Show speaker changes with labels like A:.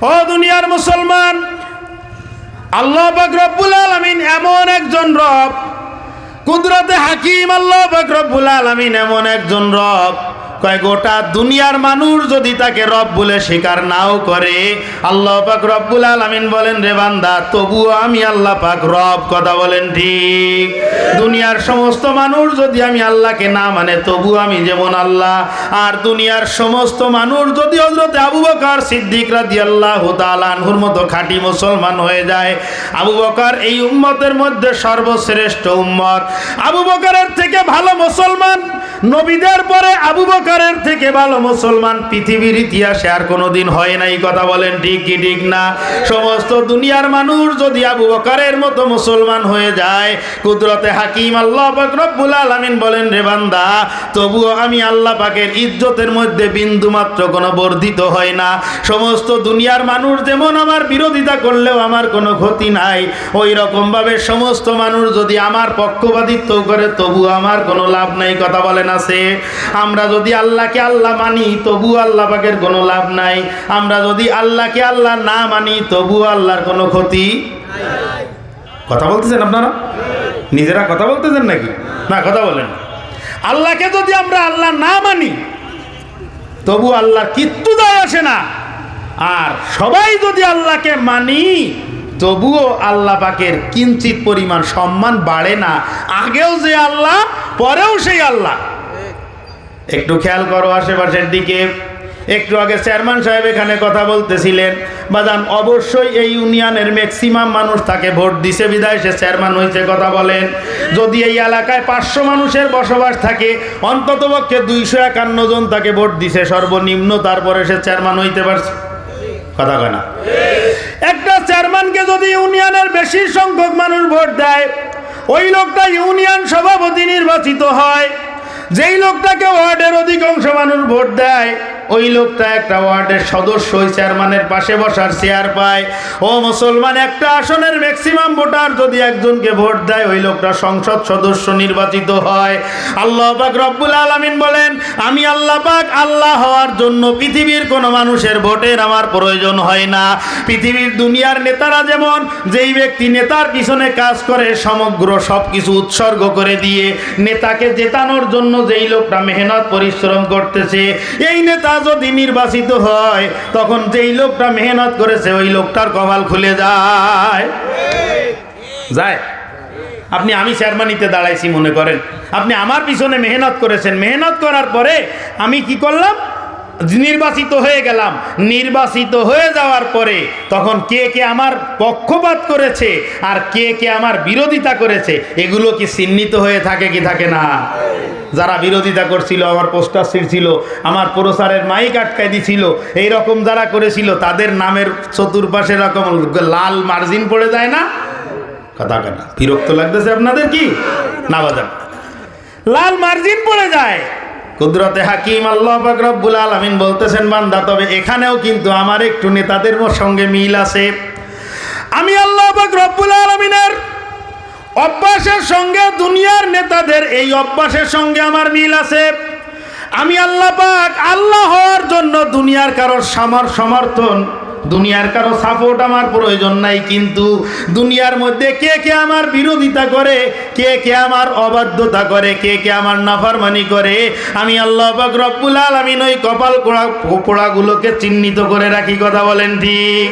A: ও দুনিয়ার মুসলমান, আল্লাহ রব্বুল আলমিন এমন একজন রব, কুদরতে হাকিম আল্লাহ রব্বুল আলমিন এমন একজন রব। কয়, গোটা দুনিয়ার মানুষ যদি তাকে রব বলে স্বীকার নাও করে, আল্লাহ পাক রব্বুল আলামিন বলেন, রে বান্দা, তবুও আমি আল্লাহ পাক রব কথা বলেন ঠিক। দুনিয়ার সমস্ত মানুষ যদি আমি আল্লাহকে না মানে তবু আমি যেমন আল্লাহ। আর দুনিয়ার সমস্ত মানুষ যদি হজরতে আবু বকর সিদ্দিক রাদিয়াল্লাহু তাআলা আনহুর মতো খাঁটি মুসলমান হয়ে যায়, আবু বকর এই উম্মতের মধ্যে সর্বশ্রেষ্ঠ উম্মত। আবু বকরের থেকে ভালো মুসলমান নবীদের পরে আবু বকরের থেকে ভালো মুসলমান পৃথিবীর ইতিহাসে আর কোনোদিন হয় নাই কথা বলেন ঠিক কি ঠিক না? সমস্ত দুনিয়ার মানুষ যদি আবু বকরের মতো মুসলমান হয়ে যায়, কুদরতে হাকিম আল্লাহ রব্বুল আলামিন বলেন, রে বান্দা, তবুও আমি আল্লাহ পাকের ইজ্জতের মধ্যে বিন্দু মাত্র কোনো বর্ধিত হয় না। সমস্ত দুনিয়ার মানুষ যেমন আমার বিরোধিতা করলেও আমার কোনো ক্ষতি নাই। ওই রকমভাবে সমস্ত মানুষ যদি আমার পক্ষপাতিত্ব করে তবু আমার কোনো লাভ নাই। কথা বলেন আছে। আমরা যদি আল্লাহকে আল্লাহ মানি তবু আল্লাহ পাকের কোনো লাভ নাই। আমরা যদি আল্লাহকে আল্লাহ না মানি তবু আল্লাহর কোনো ক্ষতি কথা বলতেছেন আপনারা? নিজেরা কথা বলতেছেন নাকি? না, কথা বলেন। আল্লাহকে যদি আমরা আল্লাহ না মানি তবু আল্লাহ কিচ্ছু দায় আসে না। আর সবাই যদি আল্লাহকে মানি, তবুও আল্লাহ পাকের কিঞ্চিত পরিমাণ সম্মান বাড়ে না। আগেও যে আল্লাহ, পরেও সেই আল্লাহ। একটু খেয়াল করো আশেপাশের দিকে। একটু আগে চেয়ারম্যান সাহেব এখানে কথা বলতেছিলেন বাদান অবশ্যই এই ইউনিয়নের ম্যাক্সিমাম মানুষ তাকে ভোট দিছে বিদায় সে চেয়ারম্যান হয়েছে কথা বলেন। যদি এই এলাকায় পাঁচশো মানুষের বসবাস থাকে অন্তত পক্ষে দুইশো একান্ন জন তাকে ভোট দিছে, সর্বনিম্ন, তারপরে সে চেয়ারম্যান হইতে পারছে। কথা কয় না? একটা চেয়ারম্যানকে যদি ইউনিয়নের বেশি সংখ্যক মানুষ ভোট দেয়, ওই লোকটা ইউনিয়ন সভাপতি নির্বাচিত হয়। যেই লোকটাকে ওয়ার্ডের অধিকাংশ মানুষ ভোট দেয়, ওই লোকটা একটা ওয়ার্ডের সদস্য ওই চেয়ারম্যানের পাশে বসার চেয়ার পায়। ও মুসলমান, একটা আসনের ম্যাক্সিমাম ভোটার যদি একজনকে ভোট দেয়, ওই লোকটা সংসদ সদস্য নির্বাচিত হয়। আল্লাহ পাক রব্বুল আলামিন বলেন, আমি আল্লাহ পাক আল্লাহ হওয়ার জন্য পৃথিবীর কোনো মানুষের ভোটের আমার প্রয়োজন হয় না। পৃথিবীর দুনিয়ার নেতারা যেমন, যেই ব্যক্তি নেতার পিছনে কাজ করে, সমগ্র সব কিছু উৎসর্গ করে দিয়ে, নেতাকে জেতানোর জন্য যেই লোকটা মেহনত, পরিশ্রম করতেছে, এই নেতা যদি নির্বাচিত হয়, তখন যেই লোকটা মেহনত করেছে, ওই লোকটার কপাল খুলে যায়। যায়। আপনি আমি চেয়ারম্যানিতে দাঁড়াইছি, মনে করেন। আপনি আমার পিছনে মেহনত করেছেন। মেহনত করার পরে আমি কি করলাম? নির্বাচিত হয়ে গেলাম। নির্বাচিত হয়ে যাওয়ার পরে তখন কে কে আমার পক্ষপাত করেছে আর কে কে আমার বিরোধিতা করেছে, এগুলো কি চিহ্নিত হয়ে থাকে কি থাকে না? যারা বিরোধিতা করছিল, আমার পোস্টার ছিল আমার প্রসারের মাইক আটকাই দিছিল এই রকম যারা করেছিল, তাদের নামের চতুর্পাশে এরকম লাল মার্জিন পড়ে যায় না? কথা কেনা বিরক্ত লাগতেছে আপনাদের কি? না বাজান। লাল মার্জিন পড়ে যায়। কুদরতে হাকিম আল্লাহ রব্বুল আলমিন বলতেছেন, বান্দা, তবে এখানেও কিন্তু আমার একটু নেতাদের সঙ্গে মিল আছে। আমি আল্লাহ রব্বুল আলমিনের অভ্যাসের সঙ্গে, দুনিয়ার নেতাদের এই অভ্যাসের সঙ্গে আমার মিল আছে। আমি আল্লাহ পাক আল্লাহ হওয়ার জন্য দুনিয়ার কারোর সামার, সমর্থন দুনিয়ার কারও সাপোর্ট আমার প্রয়োজন নাই, কিন্তু দুনিয়ার মধ্যে কে কে আমার বিরোধিতা করে, কে কে আমার অবাধ্যতা করে, কে কে আমার নাফারমানি করে, আমি আল্লাহ রব্বুল আলামিন ওই কপাল পোড়া পোড়াগুলোকে চিহ্নিত করে রাখি, কথা বলেন ঠিক?